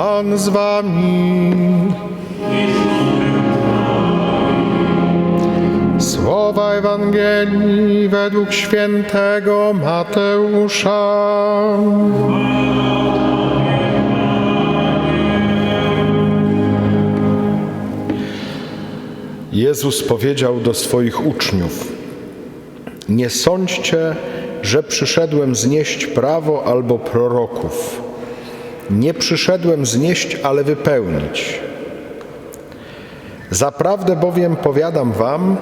Pan z wami. Słowa Ewangelii według świętego Mateusza. Jezus powiedział do swoich uczniów: Nie sądźcie, że przyszedłem znieść prawo albo proroków. Nie przyszedłem znieść, ale wypełnić. Zaprawdę bowiem powiadam wam,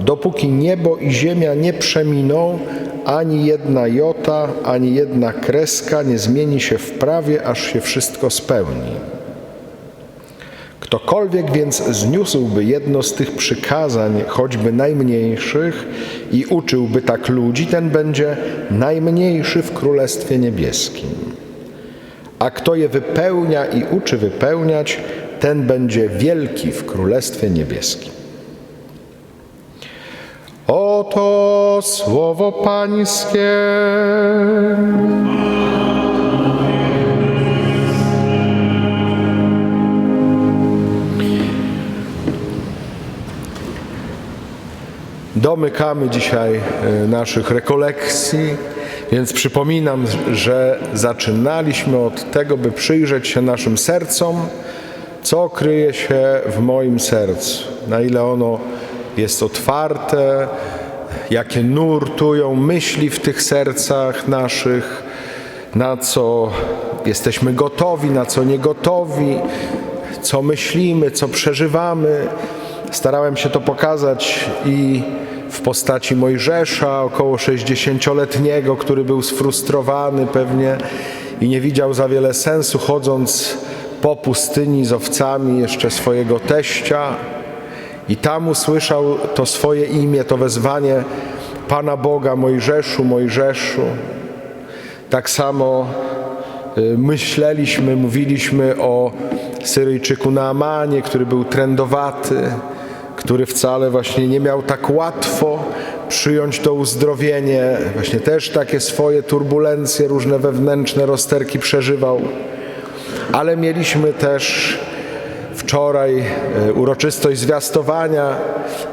dopóki niebo i ziemia nie przeminą, ani jedna jota, ani jedna kreska nie zmieni się w prawie, aż się wszystko spełni. Ktokolwiek więc zniósłby jedno z tych przykazań, choćby najmniejszych, i uczyłby tak ludzi, ten będzie najmniejszy w Królestwie Niebieskim. A kto je wypełnia i uczy wypełniać, ten będzie wielki w Królestwie Niebieskim. Oto słowo Pańskie. Domykamy dzisiaj e, naszych rekolekcji, więc przypominam, że zaczynaliśmy od tego, by przyjrzeć się naszym sercom, co kryje się w moim sercu, na ile ono jest otwarte, jakie nurtują myśli w tych sercach naszych, na co jesteśmy gotowi, na co nie gotowi, co myślimy, co przeżywamy. Starałem się to pokazać i w postaci Mojżesza, około 60-letniego, który był sfrustrowany pewnie i nie widział za wiele sensu, chodząc po pustyni z owcami jeszcze swojego teścia. I tam usłyszał to swoje imię, to wezwanie Pana Boga Mojżeszu, Mojżeszu. Tak samo y, myśleliśmy, mówiliśmy o Syryjczyku Naamanie, który był trędowaty, który wcale właśnie nie miał tak łatwo przyjąć to uzdrowienie, właśnie też takie swoje turbulencje, różne wewnętrzne rozterki przeżywał. Ale mieliśmy też wczoraj e, uroczystość zwiastowania,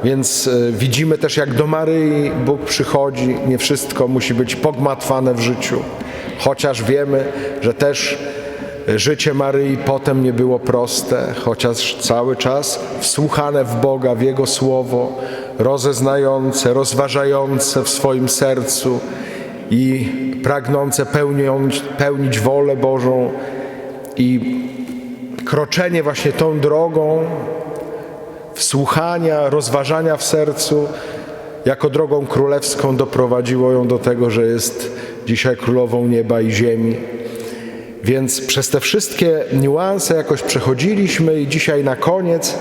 więc e, widzimy też jak do Maryi Bóg przychodzi. Nie wszystko musi być pogmatwane w życiu, chociaż wiemy, że też życie Maryi potem nie było proste, chociaż cały czas wsłuchane w Boga, w Jego słowo, rozeznające, rozważające w swoim sercu i pragnące pełnić, pełnić wolę Bożą i kroczenie właśnie tą drogą wsłuchania, rozważania w sercu, jako drogą królewską doprowadziło ją do tego, że jest dzisiaj królową nieba i ziemi. Więc przez te wszystkie niuanse jakoś przechodziliśmy i dzisiaj na koniec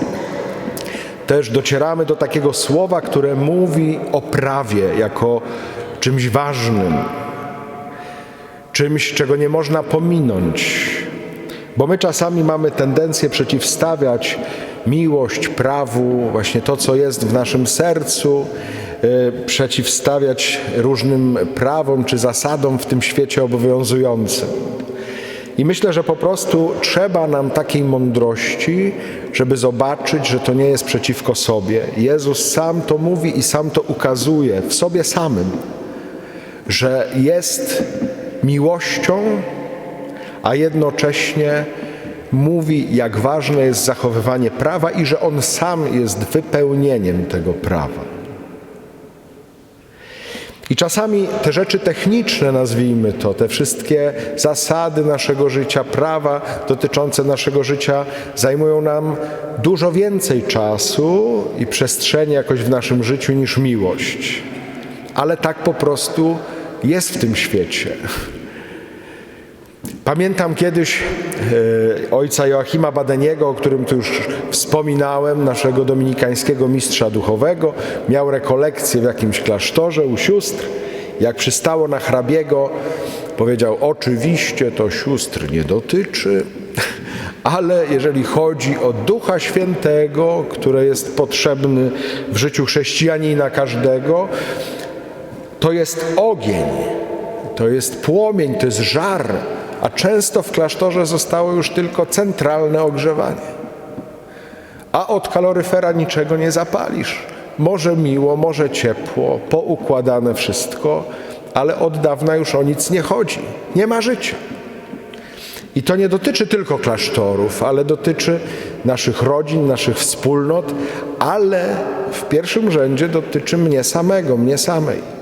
też docieramy do takiego słowa, które mówi o prawie jako czymś ważnym, czymś, czego nie można pominąć. Bo my czasami mamy tendencję przeciwstawiać miłość prawu, właśnie to, co jest w naszym sercu, y, przeciwstawiać różnym prawom czy zasadom w tym świecie obowiązującym. I myślę, że po prostu trzeba nam takiej mądrości, żeby zobaczyć, że to nie jest przeciwko sobie. Jezus sam to mówi i sam to ukazuje w sobie samym, że jest miłością, a jednocześnie mówi, jak ważne jest zachowywanie prawa i że On sam jest wypełnieniem tego prawa. I czasami te rzeczy techniczne, nazwijmy to, te wszystkie zasady naszego życia, prawa dotyczące naszego życia zajmują nam dużo więcej czasu i przestrzeni jakoś w naszym życiu niż miłość. Ale tak po prostu jest w tym świecie. Pamiętam kiedyś e, ojca Joachima Badeniego, o którym tu już wspominałem, naszego dominikańskiego mistrza duchowego. Miał rekolekcję w jakimś klasztorze u sióstr. Jak przystało na hrabiego, powiedział: Oczywiście to sióstr nie dotyczy, ale jeżeli chodzi o Ducha Świętego, który jest potrzebny w życiu chrześcijanina każdego, to jest ogień, to jest płomień, to jest żar a często w klasztorze zostało już tylko centralne ogrzewanie. A od kaloryfera niczego nie zapalisz. Może miło, może ciepło, poukładane wszystko, ale od dawna już o nic nie chodzi. Nie ma życia. I to nie dotyczy tylko klasztorów, ale dotyczy naszych rodzin, naszych wspólnot, ale w pierwszym rzędzie dotyczy mnie samego, mnie samej.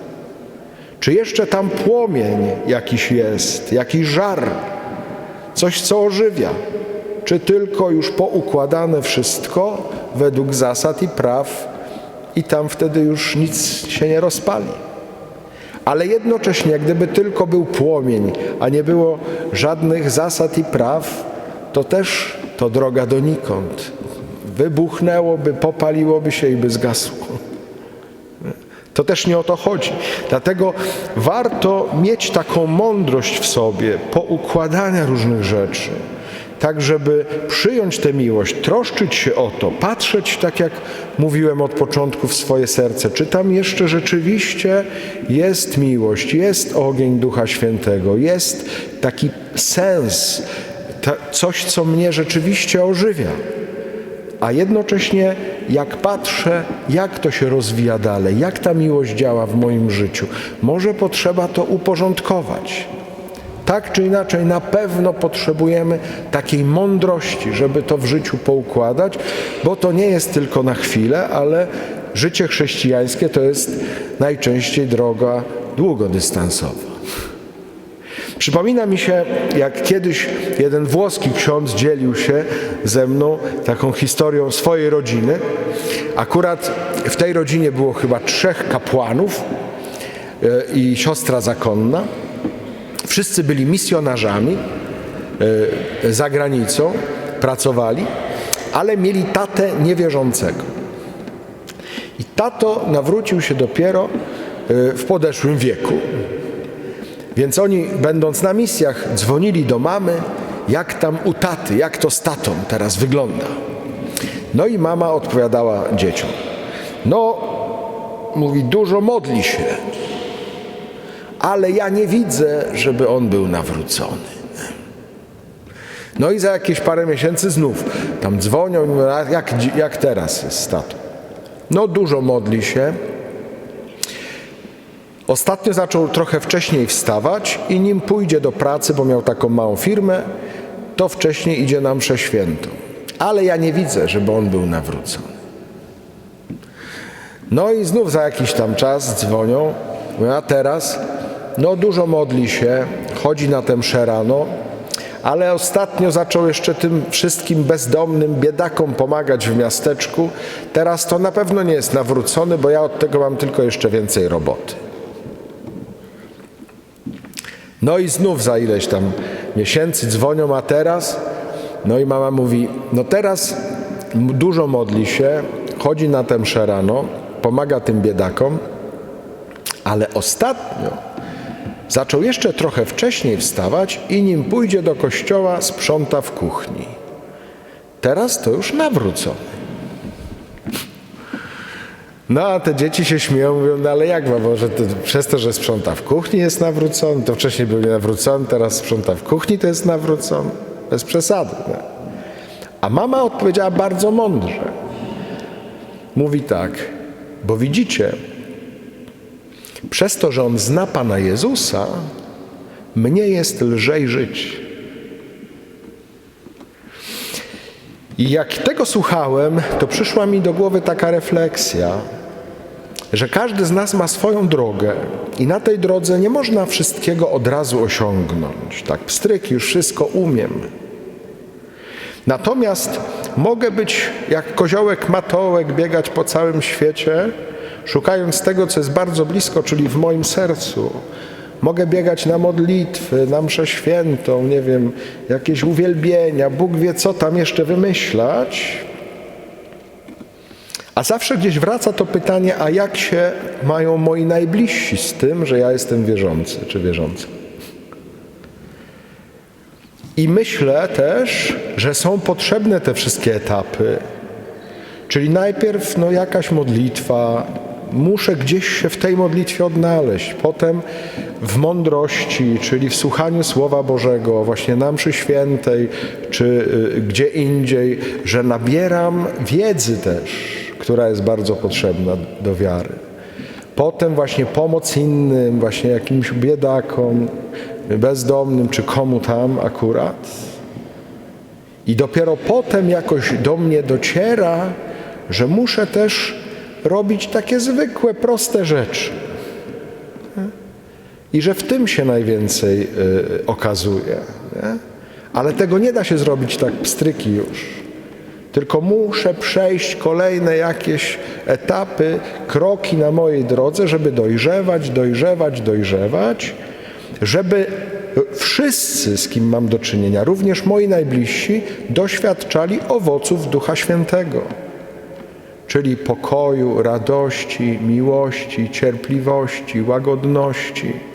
Czy jeszcze tam płomień jakiś jest, jakiś żar, coś co ożywia, czy tylko już poukładane wszystko według zasad i praw, i tam wtedy już nic się nie rozpali. Ale jednocześnie, gdyby tylko był płomień, a nie było żadnych zasad i praw, to też to droga donikąd. Wybuchnęłoby, popaliłoby się i by zgasło. To też nie o to chodzi. Dlatego warto mieć taką mądrość w sobie, poukładania różnych rzeczy, tak żeby przyjąć tę miłość, troszczyć się o to, patrzeć tak jak mówiłem od początku w swoje serce, czy tam jeszcze rzeczywiście jest miłość, jest ogień Ducha Świętego, jest taki sens, coś, co mnie rzeczywiście ożywia. A jednocześnie, jak patrzę, jak to się rozwija dalej, jak ta miłość działa w moim życiu, może potrzeba to uporządkować. Tak czy inaczej, na pewno potrzebujemy takiej mądrości, żeby to w życiu poukładać, bo to nie jest tylko na chwilę, ale życie chrześcijańskie to jest najczęściej droga długodystansowa. Przypomina mi się, jak kiedyś jeden włoski ksiądz dzielił się ze mną taką historią swojej rodziny. Akurat w tej rodzinie było chyba trzech kapłanów e, i siostra zakonna. Wszyscy byli misjonarzami e, za granicą, pracowali, ale mieli tatę niewierzącego. I tato nawrócił się dopiero e, w podeszłym wieku. Więc oni, będąc na misjach, dzwonili do mamy, jak tam u taty, jak to z tatą teraz wygląda. No i mama odpowiadała dzieciom. No, mówi, dużo modli się, ale ja nie widzę, żeby on był nawrócony. No i za jakieś parę miesięcy znów tam dzwonią jak, jak teraz jest z tatą? No dużo modli się, Ostatnio zaczął trochę wcześniej wstawać i nim pójdzie do pracy, bo miał taką małą firmę, to wcześniej idzie na mszę świętą. Ale ja nie widzę, żeby on był nawrócony. No i znów za jakiś tam czas dzwonią, a teraz, no dużo modli się, chodzi na tę mszę rano, ale ostatnio zaczął jeszcze tym wszystkim bezdomnym biedakom pomagać w miasteczku. Teraz to na pewno nie jest nawrócony, bo ja od tego mam tylko jeszcze więcej roboty. No i znów za ileś tam miesięcy dzwonią, a teraz? No i mama mówi, no teraz dużo modli się, chodzi na tę rano, pomaga tym biedakom, ale ostatnio zaczął jeszcze trochę wcześniej wstawać i nim pójdzie do kościoła, sprząta w kuchni. Teraz to już nawrócony. No a te dzieci się śmieją, mówią, no ale jak ma, może to, przez to, że sprząta w kuchni jest nawrócony, to wcześniej był nienawrócony, teraz sprząta w kuchni, to jest nawrócony. Bez przesady. No. A mama odpowiedziała bardzo mądrze. Mówi tak, bo widzicie, przez to, że on zna Pana Jezusa, mnie jest lżej żyć. I jak tego słuchałem, to przyszła mi do głowy taka refleksja, że każdy z nas ma swoją drogę i na tej drodze nie można wszystkiego od razu osiągnąć. Tak, pstryk, już wszystko umiem. Natomiast mogę być jak koziołek matołek, biegać po całym świecie, szukając tego, co jest bardzo blisko, czyli w moim sercu. Mogę biegać na modlitwy, na mszę świętą, nie wiem, jakieś uwielbienia, Bóg wie, co tam jeszcze wymyślać. A zawsze gdzieś wraca to pytanie, a jak się mają moi najbliżsi z tym, że ja jestem wierzący czy wierząca? I myślę też, że są potrzebne te wszystkie etapy. Czyli najpierw no, jakaś modlitwa, muszę gdzieś się w tej modlitwie odnaleźć. Potem w mądrości, czyli w słuchaniu Słowa Bożego, właśnie na mszy świętej, czy y, gdzie indziej, że nabieram wiedzy też, która jest bardzo potrzebna do wiary. Potem właśnie pomoc innym, właśnie jakimś biedakom, bezdomnym, czy komu tam akurat. I dopiero potem jakoś do mnie dociera, że muszę też robić takie zwykłe, proste rzeczy. I że w tym się najwięcej y, okazuje. Ale tego nie da się zrobić tak pstryki już. Tylko muszę przejść kolejne jakieś etapy, kroki na mojej drodze, żeby dojrzewać, dojrzewać, dojrzewać, żeby wszyscy, z kim mam do czynienia, również moi najbliżsi, doświadczali owoców Ducha Świętego, czyli pokoju, radości, miłości, cierpliwości, łagodności.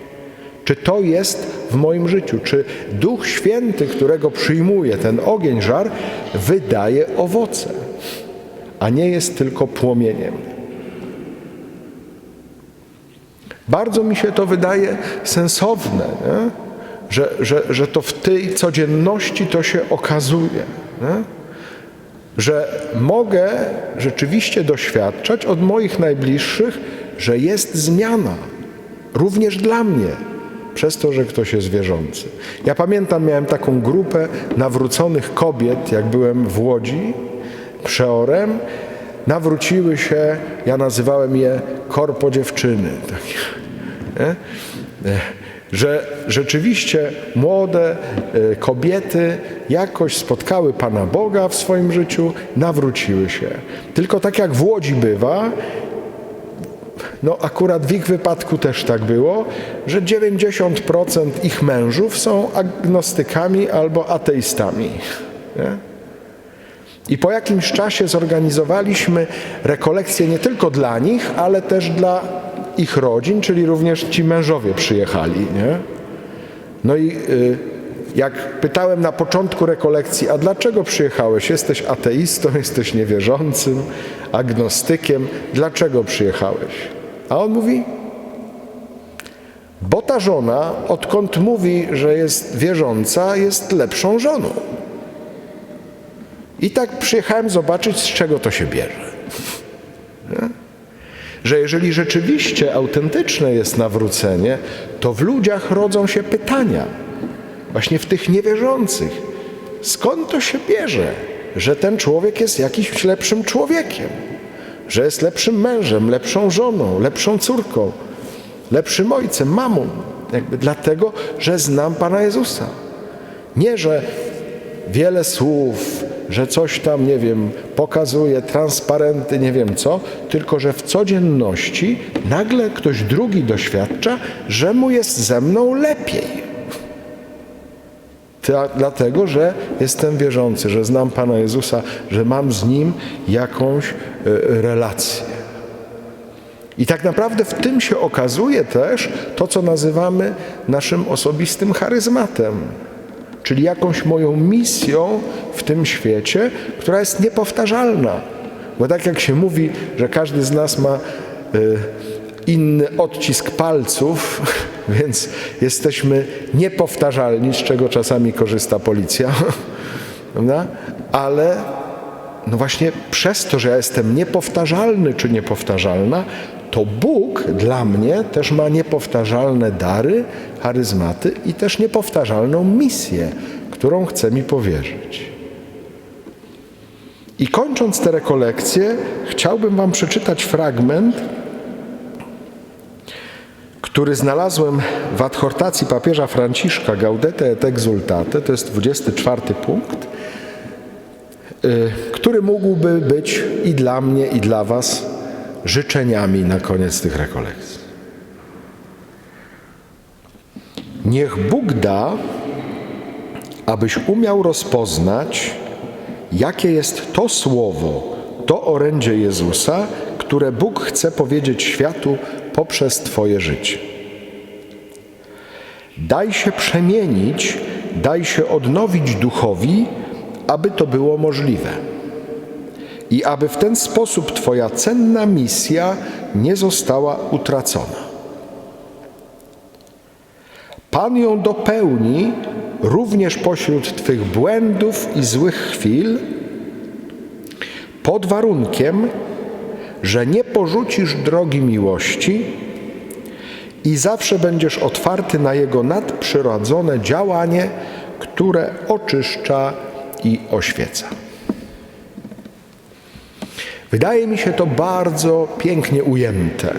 Czy to jest w moim życiu? Czy Duch Święty, którego przyjmuje ten ogień, żar, wydaje owoce, a nie jest tylko płomieniem? Bardzo mi się to wydaje sensowne, nie? Że, że, że to w tej codzienności to się okazuje. Nie? Że mogę rzeczywiście doświadczać od moich najbliższych, że jest zmiana, również dla mnie, przez to, że ktoś jest wierzący. Ja pamiętam, miałem taką grupę nawróconych kobiet, jak byłem w Łodzi, przeorem, nawróciły się, ja nazywałem je korpo dziewczyny. Nie? Że rzeczywiście młode e, kobiety jakoś spotkały Pana Boga w swoim życiu, nawróciły się. Tylko tak jak w Łodzi bywa, no akurat w ich wypadku też tak było, że 90% ich mężów są agnostykami albo ateistami. Nie? I po jakimś czasie zorganizowaliśmy rekolekcje nie tylko dla nich, ale też dla ich rodzin, czyli również ci mężowie przyjechali. Nie? No i y, jak pytałem na początku rekolekcji, a dlaczego przyjechałeś? Jesteś ateistą, jesteś niewierzącym, agnostykiem. Dlaczego przyjechałeś? A on mówi, bo ta żona, odkąd mówi, że jest wierząca, jest lepszą żoną. I tak przyjechałem zobaczyć, z czego to się bierze. Że jeżeli rzeczywiście autentyczne jest nawrócenie, to w ludziach rodzą się pytania, właśnie w tych niewierzących. Skąd to się bierze, że ten człowiek jest jakimś lepszym człowiekiem, że jest lepszym mężem, lepszą żoną, lepszą córką, lepszym ojcem, mamą? Jakby dlatego, że znam Pana Jezusa. Nie, że wiele słów, że coś tam, nie wiem, pokazuje, transparenty, nie wiem co, tylko że w codzienności nagle ktoś drugi doświadcza, że mu jest ze mną lepiej. Dlatego, że jestem wierzący, że znam Pana Jezusa, że mam z Nim jakąś y, relację. I tak naprawdę w tym się okazuje też to, co nazywamy naszym osobistym charyzmatem czyli jakąś moją misją w tym świecie, która jest niepowtarzalna. Bo tak jak się mówi, że każdy z nas ma y, inny odcisk palców, więc jesteśmy niepowtarzalni, z czego czasami korzysta policja, ale no właśnie przez to, że ja jestem niepowtarzalny czy niepowtarzalna, to Bóg dla mnie też ma niepowtarzalne dary, charyzmaty i też niepowtarzalną misję, którą chce mi powierzyć. I kończąc te rekolekcje, chciałbym Wam przeczytać fragment, który znalazłem w adhortacji papieża Franciszka Gaudete et Exultate, to jest 24 punkt, y, który mógłby być i dla mnie, i dla Was życzeniami na koniec tych rekolekcji. Niech Bóg da, abyś umiał rozpoznać, jakie jest to słowo, to orędzie Jezusa, które Bóg chce powiedzieć światu poprzez Twoje życie. Daj się przemienić, daj się odnowić duchowi, aby to było możliwe i aby w ten sposób Twoja cenna misja nie została utracona. Pan ją dopełni również pośród Twych błędów i złych chwil, pod warunkiem, że nie porzucisz drogi miłości i zawsze będziesz otwarty na Jego nadprzyrodzone działanie, które oczyszcza i oświeca. Wydaje mi się to bardzo pięknie ujęte,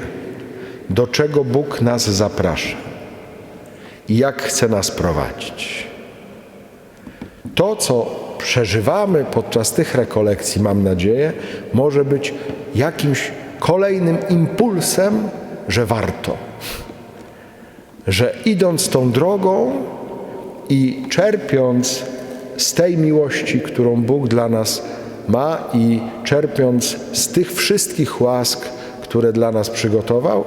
do czego Bóg nas zaprasza i jak chce nas prowadzić. To, co przeżywamy podczas tych rekolekcji, mam nadzieję, może być jakimś kolejnym impulsem, że warto, że idąc tą drogą i czerpiąc z tej miłości, którą Bóg dla nas ma i czerpiąc z tych wszystkich łask, które dla nas przygotował,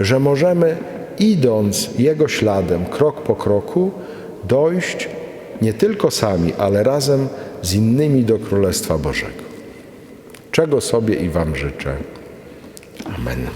że możemy idąc Jego śladem, krok po kroku, dojść nie tylko sami, ale razem z innymi do Królestwa Bożego. Czego sobie i Wam życzę. Amen.